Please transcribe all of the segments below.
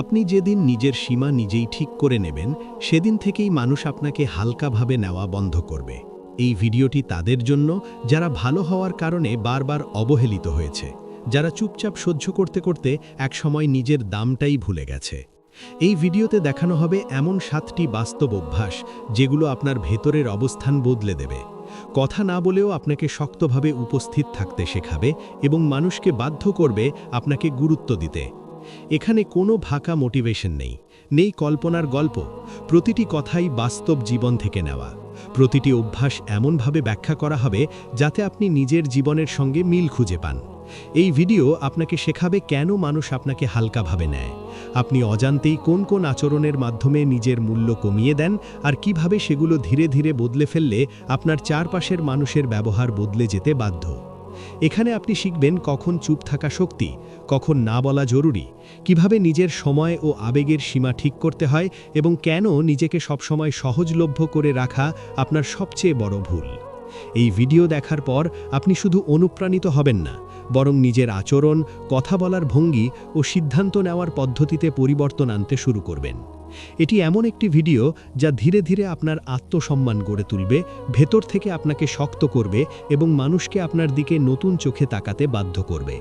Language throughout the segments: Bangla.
আপনি যেদিন নিজের সীমা নিজেই ঠিক করে নেবেন, সেদিন থেকেই মানুষ আপনাকে হালকাভাবে নেওয়া বন্ধ করবে। এই ভিডিওটি তাদের জন্য, যারা ভালো হওয়ার কারণে বারবার অবহেলিত হয়েছে, যারা চুপচাপ সহ্য করতে করতে একসময় নিজের দামটাই ভুলে গেছে। এই ভিডিওতে দেখানো হবে এমন সাতটি বাস্তব অভ্যাস, যেগুলো আপনার ভেতরের অবস্থান বদলে দেবে। কথা না বলেও আপনাকে শক্তভাবে উপস্থিত থাকতে শেখাবে এবং মানুষকে বাধ্য করবে আপনাকে গুরুত্ব দিতে। এখানে কোনো ভাকা মোটিভেশন নেই নেই কল্পনার গল্প, প্রতিটি কথাই বাস্তব জীবন থেকে নেওয়া। প্রতিটি অভ্যাস এমনভাবে ব্যাখ্যা করা হবে যাতে আপনি নিজের জীবনের সঙ্গে মিল খুঁজে পান। এই ভিডিও আপনাকে শেখাবে কেন মানুষ আপনাকে হালকাভাবে নেয়। আপনি অজান্তেই কোন কোন আচরণের মাধ্যমে নিজের মূল্য কমিয়ে দেন আর কীভাবে সেগুলো ধীরে ধীরে বদলে ফেললে আপনার চারপাশের মানুষের ব্যবহার বদলে যেতে বাধ্য। এখানে আপনি শিখবেন কখন চুপ থাকা শক্তি, কখন না বলা জরুরি, কীভাবে নিজের সময় ও আবেগের সীমা ঠিক করতে হয় এবং কেন নিজেকে সবসময় সহজলভ্য করে রাখা আপনার সবচেয়ে বড় ভুল। এই ভিডিও দেখার পর আপনি শুধু অনুপ্রাণিত হবেন না, বরং নিজের আচরণ, কথা বলার ভঙ্গি ও সিদ্ধান্ত নেওয়ার পদ্ধতিতে পরিবর্তন আনতে শুরু করবেন। এটি এমন একটি ভিডিও যা ধীরে ধীরে আপনার আত্মসম্মান গড়ে তুলবে, ভেতর থেকে আপনাকে শক্ত করবে এবং মানুষকে আপনার দিকে নতুন চোখে তাকাতে বাধ্য করবে।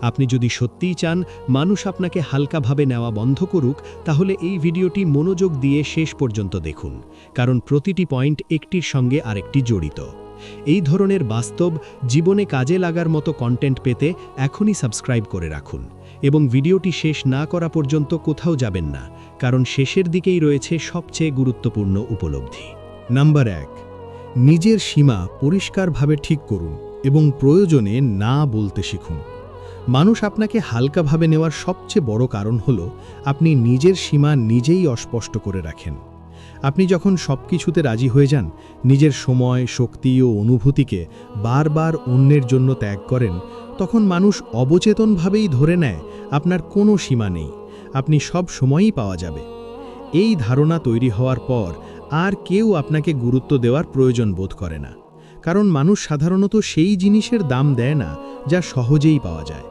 আপনি যদি সত্যিই চান মানুষ আপনাকে হালকাভাবে নেওয়া বন্ধ করুক, তাহলে এই ভিডিওটি মনোযোগ দিয়ে শেষ পর্যন্ত দেখুন, কারণ প্রতিটি পয়েন্ট একটির সঙ্গে আরেকটি জড়িত। এই ধরনের বাস্তব, জীবনে কাজে লাগার মতো কন্টেন্ট পেতে এখনই সাবস্ক্রাইব করে রাখুন। এবং ভিডিওটি শেষ না করা পর্যন্ত কোথাও যাবেন না, কারণ শেষের দিকেই রয়েছে সবচেয়ে গুরুত্বপূর্ণ উপলব্ধি। নাম্বার এক, নিজের সীমা পরিষ্কারভাবে ঠিক করুন এবং প্রয়োজনে না বলতে শিখুন। মানুষ আপনাকে হালকাভাবে নেওয়ার সবচেয়ে বড় কারণ হল, আপনি নিজের সীমা নিজেই অস্পষ্ট করে রাখেন। আপনি যখন সব কিছুতে রাজি হয়ে যান, নিজের সময়, শক্তি ও অনুভূতিকে বারবার অন্যের জন্য ত্যাগ করেন, তখন মানুষ অবচেতনভাবেই ধরে নেয়, আপনার কোনো সীমা নেই, আপনি সব সময়ই পাওয়া যাবে। এই ধারণা তৈরি হওয়ার পর আর কেউ আপনাকে গুরুত্ব দেওয়ার প্রয়োজন বোধ করে না, কারণ মানুষ সাধারণত সেই জিনিসের দাম দেয় না যা সহজেই পাওয়া যায়।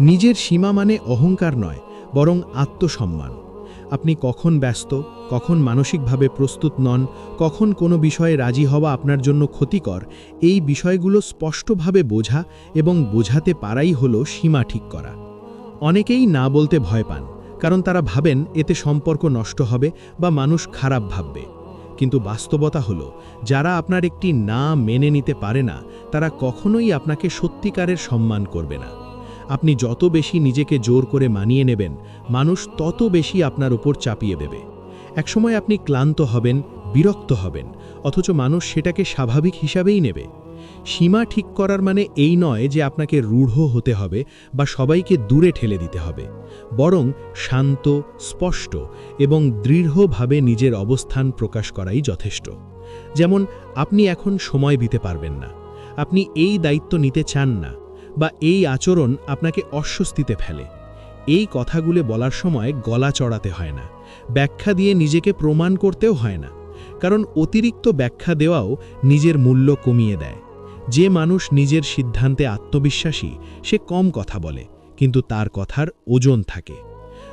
নিজের সীমা মানে অহংকার নয়, বরং আত্মসম্মান। আপনি কখন ব্যস্ত, কখন মানসিকভাবে প্রস্তুত নন, কখন কোনো বিষয়ে রাজি হওয়া আপনার জন্য ক্ষতিকর, এই বিষয়গুলো স্পষ্টভাবে বোঝা এবং বোঝাতে পারাই হলো সীমা ঠিক করা। অনেকেই না বলতে ভয় পান, কারণ তারা ভাবেন এতে সম্পর্ক নষ্ট হবে বা মানুষ খারাপ ভাববে। কিন্তু বাস্তবতা হলো, যারা আপনার একটি না মেনে নিতে পারে না, তারা কখনোই আপনাকে সত্যিকারের সম্মান করবে না। আপনি যত বেশি নিজেকে জোর করে মানিয়ে নেবেন, মানুষ তত বেশি আপনার উপর চাপিয়ে দেবে। একসময় আপনি ক্লান্ত হবেন, বিরক্ত হবেন, অথচ মানুষ সেটাকে স্বাভাবিক হিসাবেই নেবে। সীমা ঠিক করার মানে এই নয় যে আপনাকে রূঢ় হতে হবে বা সবাইকে দূরে ঠেলে দিতে হবে। বরং শান্ত, স্পষ্ট এবং দৃঢ়ভাবে নিজের অবস্থান প্রকাশ করাই যথেষ্ট। যেমন, আপনি এখন সময় দিতে পারবেন না। আপনি এই দায়িত্ব নিতে চান না। বা এই আচরণ আপনাকে অস্বস্তিতে ফেলে। এই কথাগুলো বলার সময় গলা চড়াতে হয় না। ব্যাখ্যা দিয়ে নিজেকে প্রমাণ করতেও হয় না। কারণ অতিরিক্ত ব্যাখ্যা দেওয়াও নিজের মূল্য কমিয়ে দেয়। যে মানুষ নিজের সিদ্ধান্তে আত্মবিশ্বাসী, সে কম কথা বলে, কিন্তু তার কথার ওজন থাকে।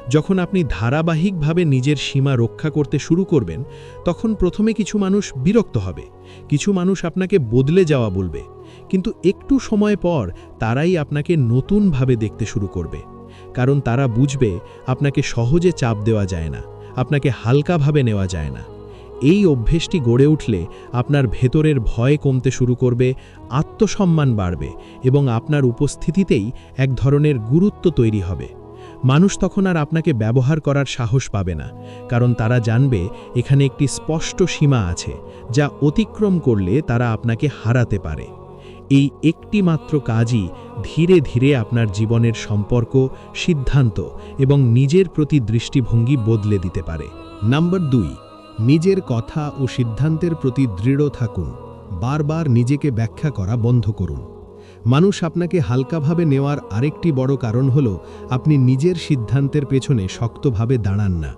যখন আপনি ধারাবাহিকভাবে নিজের সীমা রক্ষা করতে শুরু করবেন, তখন প্রথমে কিছু মানুষ বিরক্ত হবে। কিছু মানুষ আপনাকে বদলে যাওয়া বলবে। কিন্তু একটু সময় পর তারাই আপনাকে নতুনভাবে দেখতে শুরু করবে। কারণ তারা বুঝবে আপনাকে সহজে চাপ দেওয়া যায় না, আপনাকে হালকাভাবে নেওয়া যায় না। এই অভ্যেসটি গড়ে উঠলে আপনার ভেতরের ভয় কমতে শুরু করবে, আত্মসম্মান বাড়বে এবং আপনার উপস্থিতিতেই এক ধরনের গুরুত্ব তৈরি হবে। মানুষ তখন আর আপনাকে ব্যবহার করার সাহস পাবে না, কারণ তারা জানবে এখানে একটি স্পষ্ট সীমা আছে, যা অতিক্রম করলে তারা আপনাকে হারাতে পারে। এই একটি মাত্র কাজই ধীরে ধীরে আপনার জীবনের সম্পর্ক, সিদ্ধান্ত এবং নিজের প্রতি দৃষ্টিভঙ্গি বদলে দিতে পারে। নাম্বার দুই, নিজের কথা ও সিদ্ধান্তের প্রতি দৃঢ় থাকুন। বারবার নিজেকে ব্যাখ্যা করা বন্ধ করুন। মানুষ আপনাকে হালকাভাবে নেওয়ার আরেকটি বড় কারণ হল, আপনি নিজের সিদ্ধান্তের পেছনে শক্তভাবে দাঁড়ান না।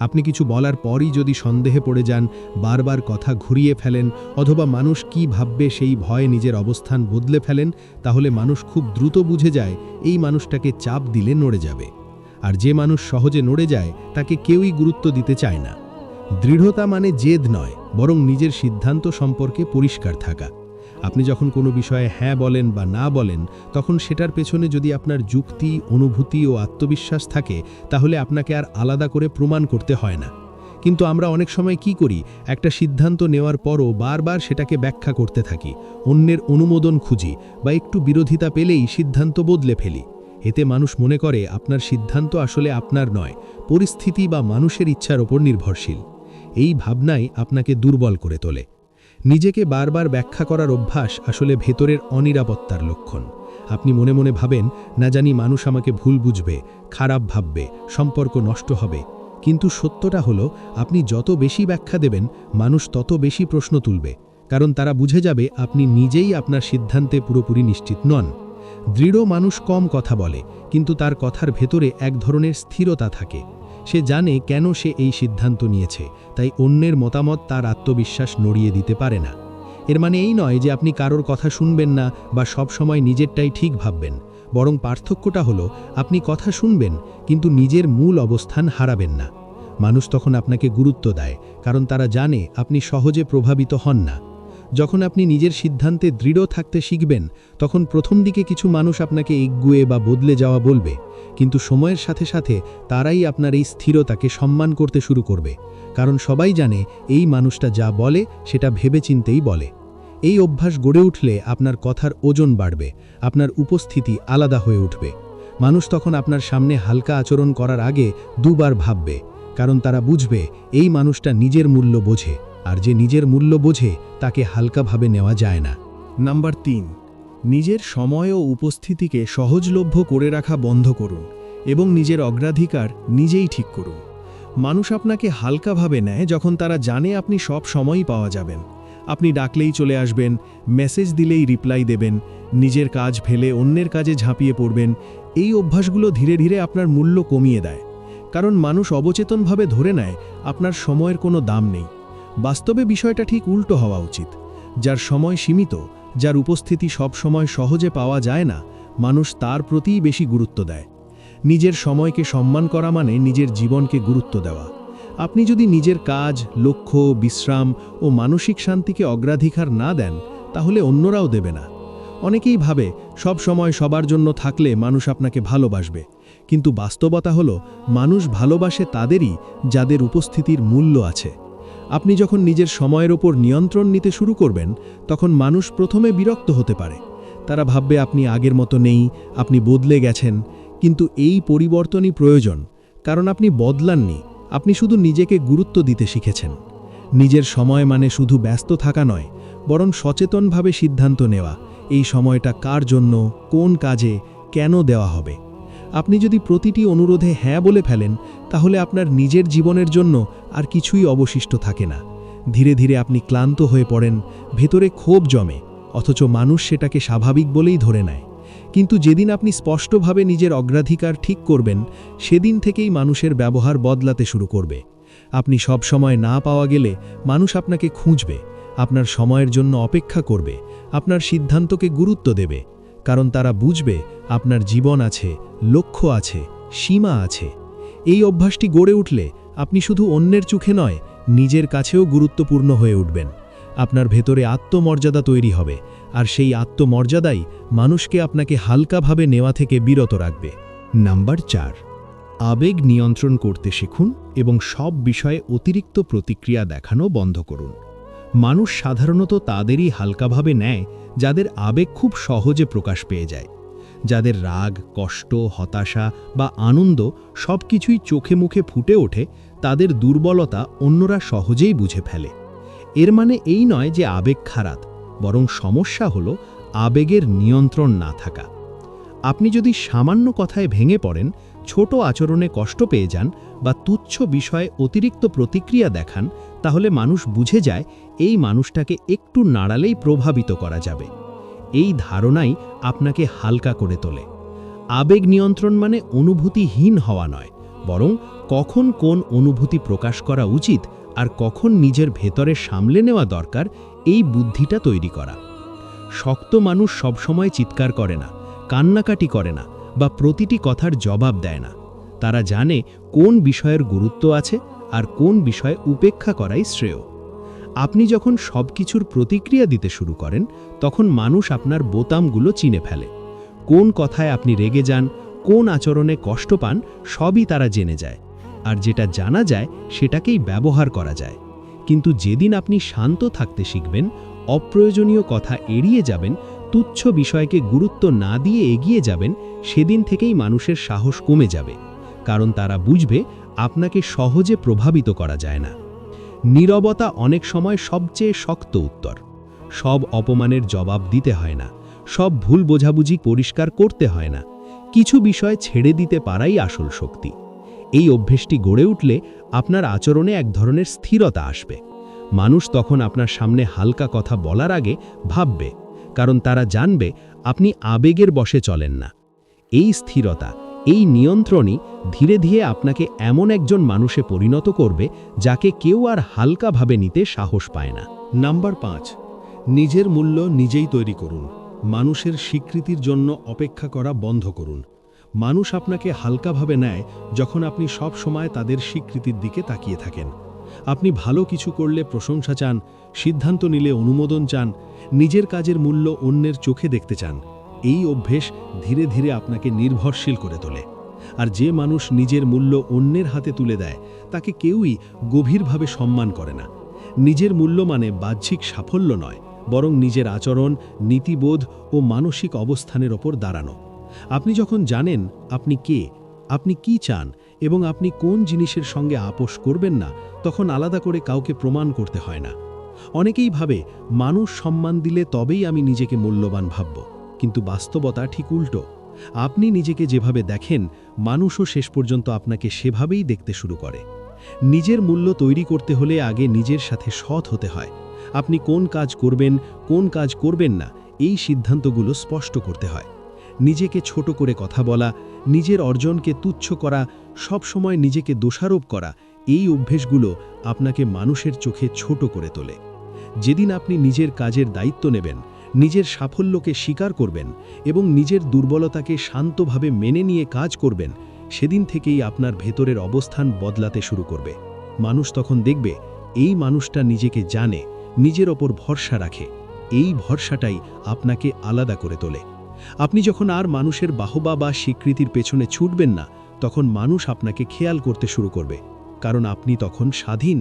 আপনি কিছু বলার পরই যদি সন্দেহে পড়ে যান, বারবার কথা ঘুরিয়ে ফেলেন, অথবা মানুষ কি ভাববে সেই ভয়ে নিজের অবস্থান বদলে ফেলেন, তাহলে মানুষ খুব দ্রুত বুঝে যায়, এই মানুষটাকে চাপ দিলে নড়ে যাবে। আর যে মানুষ সহজে নড়ে যায়, তাকে কেউই গুরুত্ব দিতে চায় না। দৃঢ়তা মানে জেদ নয়, বরং নিজের সিদ্ধান্ত সম্পর্কে পরিষ্কার থাকা। আপনি যখন কোনো বিষয়ে হ্যাঁ বলেন বা না বলেন, তখন সেটার পেছনে যদি আপনার যুক্তি, অনুভূতি ও আত্মবিশ্বাস থাকে, তাহলে আপনাকে আর আলাদা করে প্রমাণ করতে হয় না। কিন্তু আমরা অনেক সময় কি করি? একটা সিদ্ধান্ত নেওয়ার পরও বারবার সেটাকে ব্যাখ্যা করতে থাকি, অন্যের অনুমোদন খুঁজি বা একটু বিরোধিতা পেলেই সিদ্ধান্ত বদলে ফেলি। এতে মানুষ মনে করে, আপনার সিদ্ধান্ত আসলে আপনার নয়, পরিস্থিতি বা মানুষের ইচ্ছার ওপর নির্ভরশীল। এই ভাবনাই আপনাকে দুর্বল করে তোলে। নিজেকে বারবার ব্যাখ্যা করার অভ্যাস আসলে ভেতরের অনিরাপত্তার লক্ষণ। আপনি মনে মনে ভাবেন, না জানি মানুষ আমাকে ভুল বুঝবে, খারাপ ভাববে, সম্পর্ক নষ্ট হবে। কিন্তু সত্যটা হলো, আপনি যত বেশি ব্যাখ্যা দেবেন, মানুষ তত বেশি প্রশ্ন তুলবে। কারণ তারা বুঝে যাবে, আপনি নিজেই আপনার সিদ্ধান্তে পুরোপুরি নিশ্চিত নন। দৃঢ় মানুষ কম কথা বলে, কিন্তু তার কথার ভেতরে এক ধরনের স্থিরতা থাকে। সে জানে কেন সে এই সিদ্ধান্ত নিয়েছে, তাই অন্যের মতামত তার আত্মবিশ্বাস নড়িয়ে দিতে পারে না। এর মানে এই নয় যে আপনি কারোর কথা শুনবেন না বা সব সময় নিজেরটাই ঠিক ভাববেন। বরং পার্থক্যটা হলো, আপনি কথা শুনবেন, কিন্তু নিজের মূল অবস্থান হারাবেন না। মানুষ তখন আপনাকে গুরুত্ব দেয়, কারণ তারা জানে আপনি সহজে প্রভাবিত হন না। যখন আপনি নিজের সিদ্ধান্তে দৃঢ় থাকতে শিখবেন, তখন প্রথম দিকে কিছু মানুষ আপনাকে এগুয়ে বা বদলে যাওয়া বলবে। কিন্তু সময়ের সাথে সাথে তারাই আপনার এই স্থিরতাকে সম্মান করতে শুরু করবে। কারণ সবাই জানে এই মানুষটা যা বলে, সেটা ভেবেচিন্তেই বলে। এই অভ্যাস গড়ে উঠলে আপনার কথার ওজন বাড়বে, আপনার উপস্থিতি আলাদা হয়ে উঠবে। মানুষ তখন আপনার সামনে হালকা আচরণ করার আগে দুবার ভাববে, কারণ তারা বুঝবে এই মানুষটা নিজের মূল্য বোঝে। আর যে নিজের মূল্য বোঝে, তাকে হালকাভাবে নেওয়া যায় না। নাম্বার তিন, নিজের সময় ও উপস্থিতিকে সহজলভ্য করে রাখা বন্ধ করুন এবং নিজের অগ্রাধিকার নিজেই ঠিক করুন। মানুষ আপনাকে হালকাভাবে নেয় যখন তারা জানে আপনি সব সময়ই পাওয়া যাবেন। আপনি ডাকলেই চলে আসবেন, মেসেজ দিলেই রিপ্লাই দেবেন, নিজের কাজ ফেলে অন্যের কাজে ঝাঁপিয়ে পড়বেন, এই অভ্যাসগুলো ধীরে ধীরে আপনার মূল্য কমিয়ে দেয়। কারণ মানুষ অবচেতনভাবে ধরে নেয়, আপনার সময়ের কোনো দাম নেই। বাস্তবে বিষয়টা ঠিক উল্টো হওয়া উচিত। যার সময় সীমিত, যার উপস্থিতি সব সময় সহজে পাওয়া যায় না, মানুষ তার প্রতিই বেশি গুরুত্ব দেয়। নিজের সময়কে সম্মান করা মানে নিজের জীবনকে গুরুত্ব দেওয়া। আপনি যদি নিজের কাজ, লক্ষ্য, বিশ্রাম ও মানসিক শান্তিকে অগ্রাধিকার না দেন, তাহলে অন্যরাও দেবে না। অনেকেই ভাবে, সব সময় সবার জন্য থাকলে মানুষ আপনাকে ভালোবাসবে। কিন্তু বাস্তবতা হলো, মানুষ ভালোবাসে তাদেরই যাদের উপস্থিতির মূল্য আছে। আপনি যখন নিজের সময়ের ওপর নিয়ন্ত্রণ নিতে শুরু করবেন, তখন মানুষ প্রথমে বিরক্ত হতে পারে। তারা ভাববে আপনি আগের মতো নেই, আপনি বদলে গেছেন। কিন্তু এই পরিবর্তনই প্রয়োজন, কারণ আপনি বদলাননি, আপনি শুধু নিজেকে গুরুত্ব দিতে শিখেছেন। নিজের সময় মানে শুধু ব্যস্ত থাকা নয়, বরং সচেতনভাবে সিদ্ধান্ত নেওয়া, এই সময়টা কার জন্য, কোন কাজে, কেন দেওয়া হবে। আপনি যদি প্রতিটি অনুরোধে হ্যাঁ বলে ফেলেন, তাহলে আপনার নিজের জীবনের জন্য আর কিছুই অবশিষ্ট থাকে না। ধীরে ধীরে আপনি ক্লান্ত হয়ে পড়েন, ভেতরে ক্ষোভ জমে, অথচ মানুষ সেটাকে স্বাভাবিক বলেই ধরে নেয়। কিন্তু যেদিন আপনি স্পষ্টভাবে নিজের অগ্রাধিকার ঠিক করবেন, সেদিন থেকেই মানুষের ব্যবহার বদলাতে শুরু করবে। আপনি সব সময় না পাওয়া গেলে মানুষ আপনাকে খুঁজবে, আপনার সময়ের জন্য অপেক্ষা করবে, আপনার সিদ্ধান্তকে গুরুত্ব দেবে। কারণ তারা বুঝবে আপনার জীবন আছে, লক্ষ্য আছে, সীমা আছে। এই অভ্যাসটি গড়ে উঠলে আপনি শুধু অন্যের চোখে নয়, নিজের কাছেও গুরুত্বপূর্ণ হয়ে উঠবেন। আপনার ভেতরে আত্মমর্যাদা তৈরি হবে, আর সেই আত্মমর্যাদাই মানুষকে আপনাকে হালকাভাবে নেওয়া থেকে বিরত রাখবে। নাম্বার চার, আবেগ নিয়ন্ত্রণ করতে শিখুন এবং সব বিষয়ে অতিরিক্ত প্রতিক্রিয়া দেখানো বন্ধ করুন। মানুষ সাধারণত তাদেরই হালকাভাবে নেয়, যাদের আবেগ খুব সহজে প্রকাশ পেয়ে যায়। যাদের রাগ, কষ্ট, হতাশা বা আনন্দ সব কিছুই চোখে মুখে ফুটে ওঠে, তাদের দুর্বলতা অন্যরা সহজেই বুঝে ফেলে। এর মানে এই নয় যে আবেগ খারাপ, বরং সমস্যা হলো আবেগের নিয়ন্ত্রণ না থাকা। আপনি যদি সামান্য কথায় ভেঙে পড়েন, ছোট আচরণে কষ্ট পেয়ে যান বা তুচ্ছ বিষয়ে অতিরিক্ত প্রতিক্রিয়া দেখান তাহলে মানুষ বুঝে যায় এই মানুষটাকে একটু নাড়ালেই প্রভাবিত করা যাবে। এই ধারণাই আপনাকে হালকা করে তোলে। আবেগ নিয়ন্ত্রণ মানে অনুভূতিহীন হওয়া নয়, বরং কখন কোন অনুভূতি প্রকাশ করা উচিত আর কখন নিজের ভেতরে সামলে নেওয়া দরকার এই বুদ্ধিটা তৈরি করা। শক্ত মানুষ সবসময় চিৎকার করে না, কান্নাকাটি করে না বা প্রতিটি কথার জবাব দেয় না। তারা জানে কোন বিষয়ের গুরুত্ব আছে আর কোন বিষয়ে উপেক্ষা করাই শ্রেয়। আপনি যখন সব কিছুর প্রতিক্রিয়া দিতে শুরু করেন, তখন মানুষ আপনার বোতামগুলো চিনে ফেলে। কোন কথায় আপনি রেগে যান, কোন আচরণে কষ্ট পান, সবই তারা জেনে যায়। আর যেটা জানা যায়, সেটাকেই ব্যবহার করা যায়। কিন্তু যেদিন আপনি শান্ত থাকতে শিখবেন, অপ্রয়োজনীয় কথা এড়িয়ে যাবেন, তুচ্ছ বিষয়কে গুরুত্ব না দিয়ে এগিয়ে যাবেন, সেদিন থেকেই মানুষের সাহস কমে যাবে। কারণ তারা বুঝবে আপনাকে সহজে প্রভাবিত করা যায় না। নীরবতা অনেক সময় সবচেয়ে শক্ত উত্তর। সব অপমানের জবাব দিতে হয় না। সব ভুল বোঝাবুঝি পরিষ্কার করতে হয় না। কিছু বিষয় ছেড়ে দিতে পারাই আসল শক্তি। এই অভ্যেসটি গড়ে উঠলে আপনার আচরণে এক ধরনের স্থিরতা আসবে। মানুষ তখন আপনার সামনে হালকা কথা বলার আগে ভাববে, কারণ তারা জানবে আপনি আবেগের বশে চলেন না। এই স্থিরতা এই নিয়ন্ত্রণই ধীরে ধীরে আপনাকে এমন একজন মানুষে পরিণত করবে যাকে কেউ আর হালকাভাবে নিতে সাহস পায় না। নাম্বার পাঁচ, নিজের মূল্য নিজেই তৈরি করুন। মানুষের স্বীকৃতির জন্য অপেক্ষা করা বন্ধ করুন। মানুষ আপনাকে হালকাভাবে নেয় যখন আপনি সব সময় তাদের স্বীকৃতির দিকে তাকিয়ে থাকেন। আপনি ভালো কিছু করলে প্রশংসা চান, সিদ্ধান্ত নিলে অনুমোদন চান, নিজের কাজের মূল্য অন্যের চোখে দেখতে চান। এই অভ্যেস ধীরে ধীরে আপনাকে নির্ভরশীল করে তোলে। আর যে মানুষ নিজের মূল্য অন্যের হাতে তুলে দেয়, তাকে কেউই গভীরভাবে সম্মান করে না। নিজের মূল্য মানে বাহ্যিক সাফল্য নয়, বরং নিজের আচরণ, নীতিবোধ ও মানসিক অবস্থানের ওপর দাঁড়ানো। আপনি যখন জানেন আপনি কে, আপনি কি চান এবং আপনি কোন জিনিসের সঙ্গে আপোষ করবেন না, তখন আলাদা করে কাউকে প্রমাণ করতে হয় না। অনেকেই ভাবে, মানুষ সম্মান দিলে তবেই আমি নিজেকে মূল্যবান ভাবব। কিন্তু বাস্তবতা ঠিক উল্টো। আপনি নিজেকে যেভাবে দেখেন, মানুষও শেষ পর্যন্ত আপনাকে সেভাবেই দেখতে শুরু করে। নিজের মূল্য তৈরি করতে হলে আগে নিজের সাথে সৎ হতে হয়। আপনি কোন কাজ করবেন, কোন কাজ করবেন না, এই সিদ্ধান্তগুলো স্পষ্ট করতে হয়। নিজেকে ছোট করে কথা বলা, নিজের অর্জনকে তুচ্ছ করা সব সময় নিজেকে দোষারোপ করা, এই অভ্যেসগুলো আপনাকে মানুষের চোখে ছোট করে তোলে। যেদিন আপনি নিজের কাজের দায়িত্ব নেবেন নিজের সাফল্যকে স্বীকার করবেন এবং নিজের দুর্বলতাকে শান্তভাবে মেনে নিয়ে কাজ করবেন, সেদিন থেকেই আপনার ভেতরের অবস্থান বদলাতে শুরু করবে। মানুষ তখন দেখবে, এই মানুষটা নিজেকে জানে, নিজের ওপর ভরসা রাখে। এই ভরসাটাই আপনাকে আলাদা করে তোলে। আপনি যখন আর মানুষের বাহবা বা স্বীকৃতির পেছনে ছুটবেন না, তখন মানুষ আপনাকে খেয়াল করতে শুরু করবে। কারণ আপনি তখন স্বাধীন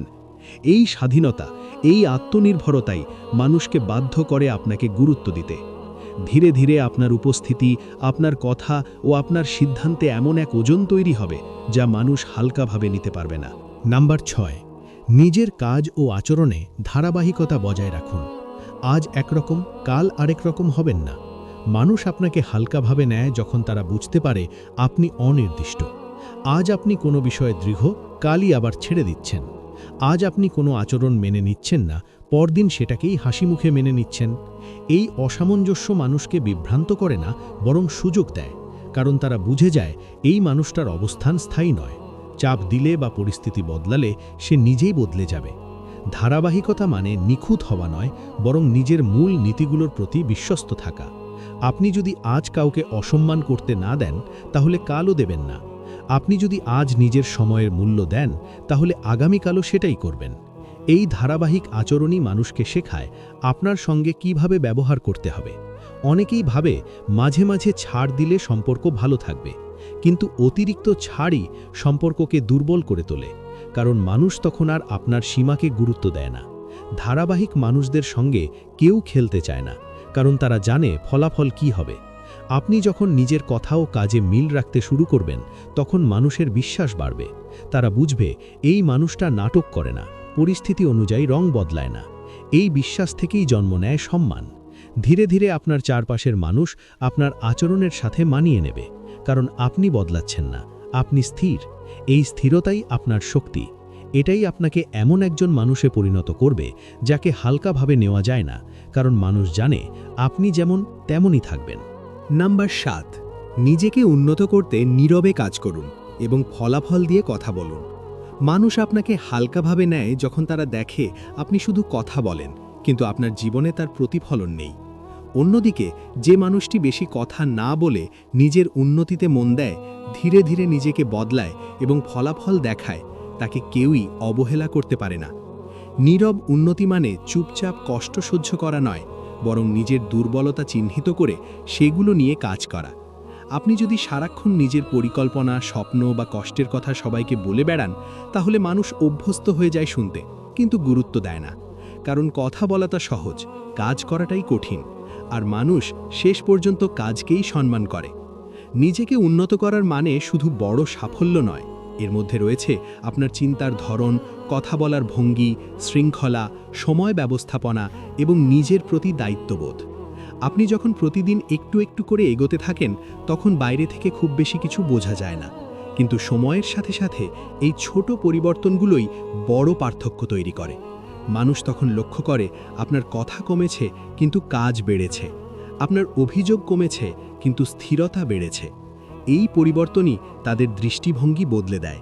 এই স্বাধীনতা, এই আত্মনির্ভরতাই মানুষকে বাধ্য করে আপনাকে গুরুত্ব দিতে। ধীরে ধীরে আপনার উপস্থিতি, আপনার কথা ও আপনার সিদ্ধান্তে এমন এক ওজন তৈরি হবে যা মানুষ হালকাভাবে নিতে পারবে না। নাম্বার ছয়, নিজের কাজ ও আচরণে ধারাবাহিকতা বজায় রাখুন। আজ একরকম, কাল আরেক রকম হবেন না। মানুষ আপনাকে হালকাভাবে নেয় যখন তারা বুঝতে পারে আপনি অনির্দিষ্ট। আজ আপনি কোনো বিষয়ে দৃঢ়, কালই আবার ছেড়ে দিচ্ছেন। আজ আপনি কোনো আচরণ মেনে নিচ্ছেন না, পরদিন সেটাকেই হাসি মুখে মেনে নিচ্ছেন। এই অসামঞ্জস্য মানুষকে বিভ্রান্ত করে না, বরং সুযোগ দেয়, কারণ তারা বুঝে যায় এই মানুষটার অবস্থান স্থায়ী নয়। চাপ দিলে বা পরিস্থিতি বদলালে সে নিজেই বদলে যাবে। ধারাবাহিকতা মানে নিখুঁত হওয়া নয়, বরং নিজের মূল নীতিগুলোর প্রতি বিশ্বস্ত থাকা। আপনি যদি আজ কাউকে অসম্মান করতে না দেন, তাহলে কালও দেবেন না। আপনি যদি আজ নিজের সময়ের মূল্য দেন, তাহলে আগামীকালও সেটাই করবেন। এই ধারাবাহিক আচরণই মানুষকে শেখায় আপনার সঙ্গে কীভাবে ব্যবহার করতে হবে। অনেকেই ভাবে মাঝে মাঝে ছাড় দিলে সম্পর্ক ভালো থাকবে, কিন্তু অতিরিক্ত ছাড়ই সম্পর্ককে দুর্বল করে তোলে, কারণ মানুষ তখন আর আপনার সীমাকে গুরুত্ব দেয় না। ধারাবাহিক মানুষদের সঙ্গে কেউ খেলতে চায় না, কারণ তারা জানে ফলাফল কি হবে। আপনি যখন নিজের কথা ও কাজে মিল রাখতে শুরু করবেন, তখন মানুষের বিশ্বাস বাড়বে। তারা বুঝবে, এই মানুষটা নাটক করে না, পরিস্থিতি অনুযায়ী রং বদলায় না। এই বিশ্বাস থেকেই জন্ম নেয় সম্মান। ধীরে ধীরে আপনার চারপাশের মানুষ আপনার আচরণের সাথে মানিয়ে নেবে, কারণ আপনি বদলাচ্ছেন না, আপনি স্থির। এই স্থিরতাই আপনার শক্তি। এটাই আপনাকে এমন একজন মানুষে পরিণত করবে, যাকে হালকাভাবে নেওয়া যায় না, কারণ মানুষ জানে, আপনি যেমন, তেমনই থাকবেন। নাম্বার সাত, নিজেকে উন্নত করতে নীরবে কাজ করুন এবং ফলাফল দিয়ে কথা বলুন। মানুষ আপনাকে হালকাভাবে নেয় যখন তারা দেখে আপনি শুধু কথা বলেন, কিন্তু আপনার জীবনে তার প্রতিফলন নেই। অন্যদিকে, যে মানুষটি বেশি কথা না বলে নিজের উন্নতিতে মন দেয়, ধীরে ধীরে নিজেকে বদলায় এবং ফলাফল দেখায়, তাকে কেউই অবহেলা করতে পারে না। নীরব উন্নতি মানে চুপচাপ কষ্ট সহ্য করা নয় বরং নিজের দুর্বলতা চিহ্নিত করে সেগুলো নিয়ে কাজ করা। আপনি যদি সারাক্ষণ নিজের পরিকল্পনা, স্বপ্ন বা কষ্টের কথা সবাইকে বলে বেড়ান, তাহলে মানুষ অভ্যস্ত হয়ে যায় শুনতে, কিন্তু গুরুত্ব দেয় না। কারণ কথা বলাটা সহজ, কাজ করাটাই কঠিন, আর মানুষ শেষ পর্যন্ত কাজকেই সম্মান করে। নিজেকে উন্নত করার মানে শুধু বড় সাফল্য নয়, এর মধ্যে রয়েছে আপনার চিন্তার ধরন কথা বলার ভঙ্গি, শৃঙ্খলা, সময় ব্যবস্থাপনা এবং নিজের প্রতি দায়িত্ববোধ। আপনি যখন প্রতিদিন একটু একটু করে এগোতে থাকেন, তখন বাইরে থেকে খুব বেশি কিছু বোঝা যায় না। কিন্তু সময়ের সাথে সাথে এই ছোট পরিবর্তনগুলোই বড় পার্থক্য তৈরি করে। মানুষ তখন লক্ষ্য করে, আপনার কথা কমেছে, কিন্তু কাজ বেড়েছে। আপনার অভিযোগ কমেছে, কিন্তু স্থিরতা বেড়েছে। এই পরিবর্তনই তাদের দৃষ্টিভঙ্গি বদলে দেয়।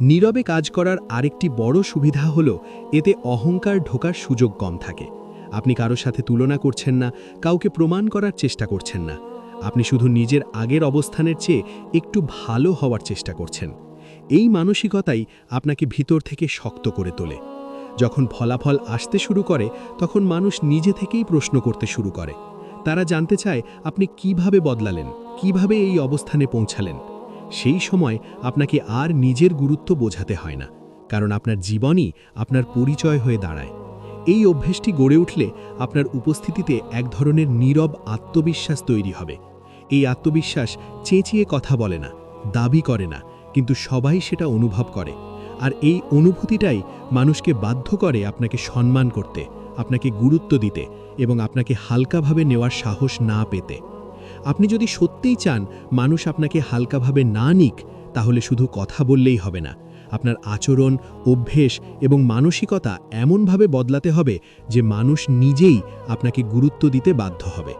নীরবে কাজ করার আরেকটি বড় সুবিধা হল, এতে অহংকার ঢোকার সুযোগ কম থাকে। আপনি কারোর সাথে তুলনা করছেন না, কাউকে প্রমাণ করার চেষ্টা করছেন না। আপনি শুধু নিজের আগের অবস্থানের চেয়ে একটু ভালো হওয়ার চেষ্টা করছেন। এই মানসিকতাই আপনাকে ভিতর থেকে শক্ত করে তোলে। যখন ফলাফল আসতে শুরু করে, তখন মানুষ নিজে থেকেই প্রশ্ন করতে শুরু করে। তারা জানতে চায়, আপনি কীভাবে বদলালেন? কীভাবে এই অবস্থানে পৌঁছালেন? সেই সময় আপনাকে আর নিজের গুরুত্ব বোঝাতে হয় না, কারণ আপনার জীবনই আপনার পরিচয় হয়ে দাঁড়ায়। এই অভ্যেসটি গড়ে উঠলে আপনার উপস্থিতিতে এক ধরনের নীরব আত্মবিশ্বাস তৈরি হবে। এই আত্মবিশ্বাস চেঁচিয়ে কথা বলে না, দাবি করে না, কিন্তু সবাই সেটা অনুভব করে। আর এই অনুভূতিটাই মানুষকে বাধ্য করে আপনাকে সম্মান করতে, আপনাকে গুরুত্ব দিতে এবং আপনাকে হালকাভাবে নেওয়ার সাহস না পেতে। আপনি যদি সত্যিই চান মানুষ আপনাকে হালকাভাবে না নিক, তাহলে শুধু কথা বললেই হবে না। আপনার আচরণ, অভ্যেস এবং মানসিকতা এমনভাবে বদলাতে হবে যে মানুষ নিজেই আপনাকে গুরুত্ব দিতে বাধ্য হবে।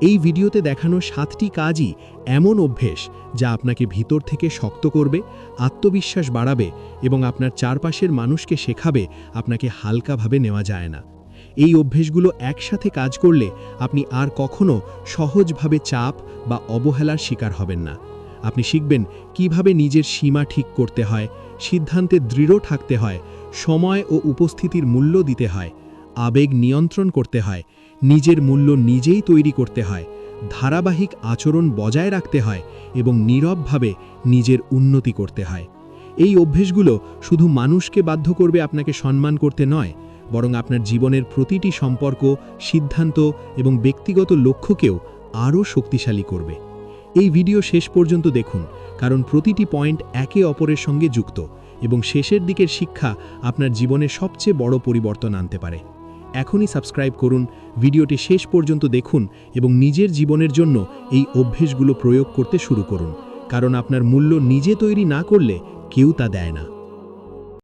এই ভিডিওতে দেখানো সাতটি কাজই এমন অভ্যেস যা আপনাকে ভিতর থেকে শক্ত করবে, আত্মবিশ্বাস বাড়াবে এবং আপনার চারপাশের মানুষকে শেখাবে আপনাকে হালকাভাবে নেওয়া যায় না। এই অভ্যেসগুলো একসাথে কাজ করলে আপনি আর কখনো সহজভাবে চাপ বা অবহেলার শিকার হবেন না। আপনি শিখবেন কীভাবে নিজের সীমা ঠিক করতে হয়, সিদ্ধান্তে দৃঢ় থাকতে হয়, সময় ও উপস্থিতির মূল্য দিতে হয়, আবেগ নিয়ন্ত্রণ করতে হয়, নিজের মূল্য নিজেই তৈরি করতে হয়, ধারাবাহিক আচরণ বজায় রাখতে হয় এবং নীরবভাবে নিজের উন্নতি করতে হয়। এই অভ্যেসগুলো শুধু মানুষকে বাধ্য করবে আপনাকে সম্মান করতে নয় বরং আপনার জীবনের প্রতিটি সম্পর্ক, সিদ্ধান্ত এবং ব্যক্তিগত লক্ষ্যকেও আরও শক্তিশালী করবে। এই ভিডিও শেষ পর্যন্ত দেখুন, কারণ প্রতিটি পয়েন্ট একে অপরের সঙ্গে যুক্ত এবং শেষের দিকের শিক্ষা আপনার জীবনে সবচেয়ে বড় পরিবর্তন আনতে পারে। এখনই সাবস্ক্রাইব করুন, ভিডিওটি শেষ পর্যন্ত দেখুন এবং নিজের জীবনের জন্য এই অভ্যেসগুলো প্রয়োগ করতে শুরু করুন, কারণ আপনার মূল্য নিজে তৈরি না করলে কেউ তা দেয় না।